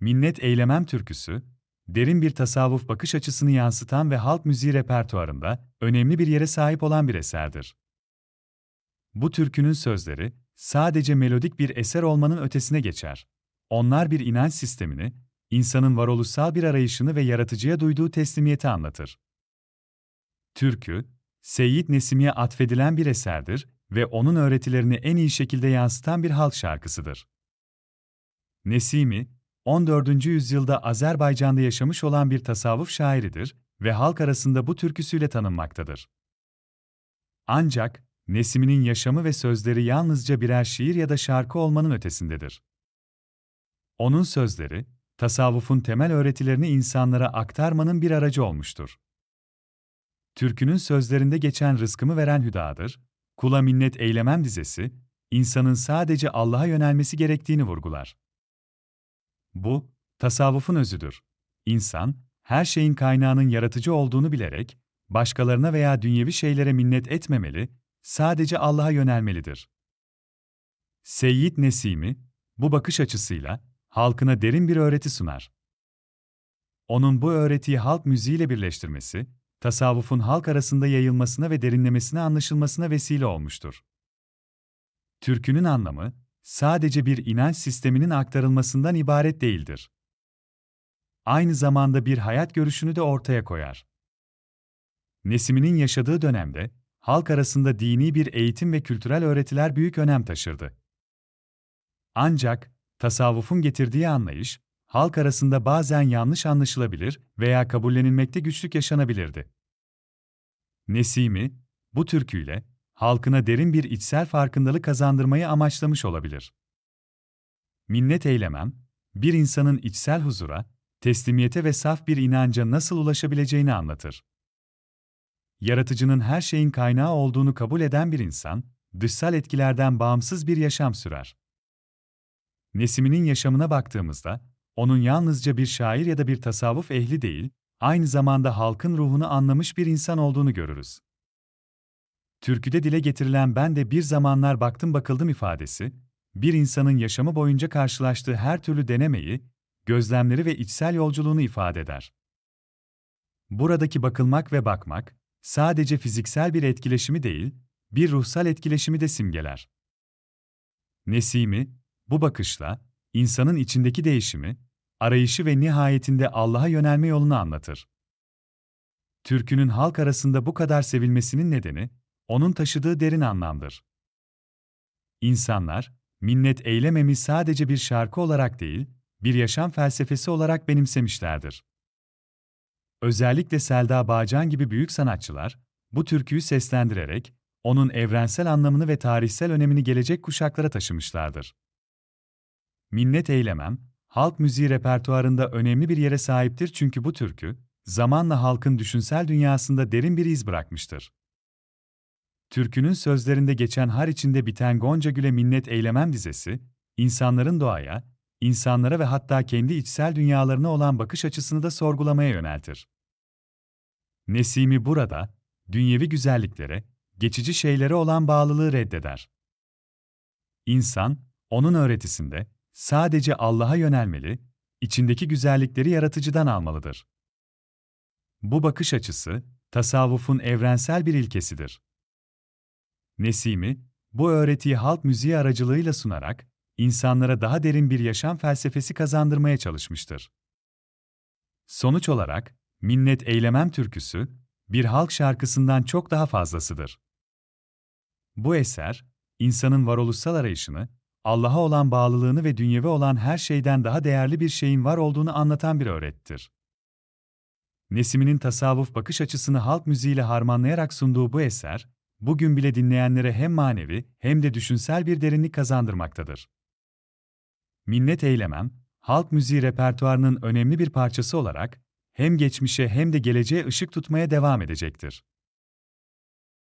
Minnet Eylemem türküsü, derin bir tasavvuf bakış açısını yansıtan ve halk müziği repertuarında önemli bir yere sahip olan bir eserdir. Bu türkünün sözleri, sadece melodik bir eser olmanın ötesine geçer. Onlar bir inanç sistemini, insanın varoluşsal bir arayışını ve yaratıcıya duyduğu teslimiyeti anlatır. Türkü, Seyyid Nesimi'ye atfedilen bir eserdir ve onun öğretilerini en iyi şekilde yansıtan bir halk şarkısıdır. Nesimi, 14. yüzyılda Azerbaycan'da yaşamış olan bir tasavvuf şairidir ve halk arasında bu türküsüyle tanınmaktadır. Ancak, Nesimi'nin yaşamı ve sözleri yalnızca birer şiir ya da şarkı olmanın ötesindedir. Onun sözleri, tasavvufun temel öğretilerini insanlara aktarmanın bir aracı olmuştur. Türkünün sözlerinde geçen rızkımı veren hüdadır, kula minnet eylemem dizesi, insanın sadece Allah'a yönelmesi gerektiğini vurgular. Bu, tasavvufun özüdür. İnsan, her şeyin kaynağının yaratıcı olduğunu bilerek, başkalarına veya dünyevi şeylere minnet etmemeli, sadece Allah'a yönelmelidir. Seyyid Nesimi, bu bakış açısıyla, halkına derin bir öğreti sunar. Onun bu öğretiyi halk müziğiyle birleştirmesi, tasavvufun halk arasında yayılmasına ve derinlemesine anlaşılmasına vesile olmuştur. Türkünün anlamı, sadece bir inanç sisteminin aktarılmasından ibaret değildir. Aynı zamanda bir hayat görüşünü de ortaya koyar. Nesimi'nin yaşadığı dönemde, halk arasında dini bir eğitim ve kültürel öğretiler büyük önem taşırdı. Ancak, tasavvufun getirdiği anlayış, halk arasında bazen yanlış anlaşılabilir veya kabullenilmekte güçlük yaşanabilirdi. Nesimi, bu türküyle, halkına derin bir içsel farkındalık kazandırmayı amaçlamış olabilir. Minnet eylemem, bir insanın içsel huzura, teslimiyete ve saf bir inanca nasıl ulaşabileceğini anlatır. Yaratıcının her şeyin kaynağı olduğunu kabul eden bir insan, dışsal etkilerden bağımsız bir yaşam sürer. Nesimi'nin yaşamına baktığımızda, onun yalnızca bir şair ya da bir tasavvuf ehli değil, aynı zamanda halkın ruhunu anlamış bir insan olduğunu görürüz. Türküde dile getirilen ben de bir zamanlar baktım bakıldım ifadesi, bir insanın yaşamı boyunca karşılaştığı her türlü denemeyi, gözlemleri ve içsel yolculuğunu ifade eder. Buradaki bakılmak ve bakmak, sadece fiziksel bir etkileşimi değil, bir ruhsal etkileşimi de simgeler. Nesimi, bu bakışla, insanın içindeki değişimi, arayışı ve nihayetinde Allah'a yönelme yolunu anlatır. Türkünün halk arasında bu kadar sevilmesinin nedeni, onun taşıdığı derin anlamdır. İnsanlar, minnet eylememi sadece bir şarkı olarak değil, bir yaşam felsefesi olarak benimsemişlerdir. Özellikle Selda Bağcan gibi büyük sanatçılar, bu türküyü seslendirerek, onun evrensel anlamını ve tarihsel önemini gelecek kuşaklara taşımışlardır. Minnet Eylemem, halk müziği repertuarında önemli bir yere sahiptir çünkü bu türkü, zamanla halkın düşünsel dünyasında derin bir iz bırakmıştır. Türkünün sözlerinde geçen har içinde biten Gonca Gül'e minnet eylemem dizesi, insanların doğaya, insanlara ve hatta kendi içsel dünyalarına olan bakış açısını da sorgulamaya yöneltir. Nesimi burada, dünyevi güzelliklere, geçici şeylere olan bağlılığı reddeder. İnsan, onun öğretisinde, sadece Allah'a yönelmeli, içindeki güzellikleri yaratıcıdan almalıdır. Bu bakış açısı, tasavvufun evrensel bir ilkesidir. Nesimi, bu öğretiyi halk müziği aracılığıyla sunarak, insanlara daha derin bir yaşam felsefesi kazandırmaya çalışmıştır. Sonuç olarak, Minnet Eylemem türküsü, bir halk şarkısından çok daha fazlasıdır. Bu eser, insanın varoluşsal arayışını, Allah'a olan bağlılığını ve dünyevi olan her şeyden daha değerli bir şeyin var olduğunu anlatan bir öğrettir. Nesimi'nin tasavvuf bakış açısını halk müziğiyle harmanlayarak sunduğu bu eser, bugün bile dinleyenlere hem manevi hem de düşünsel bir derinlik kazandırmaktadır. Minnet Eylemem, halk müziği repertuarının önemli bir parçası olarak hem geçmişe hem de geleceğe ışık tutmaya devam edecektir.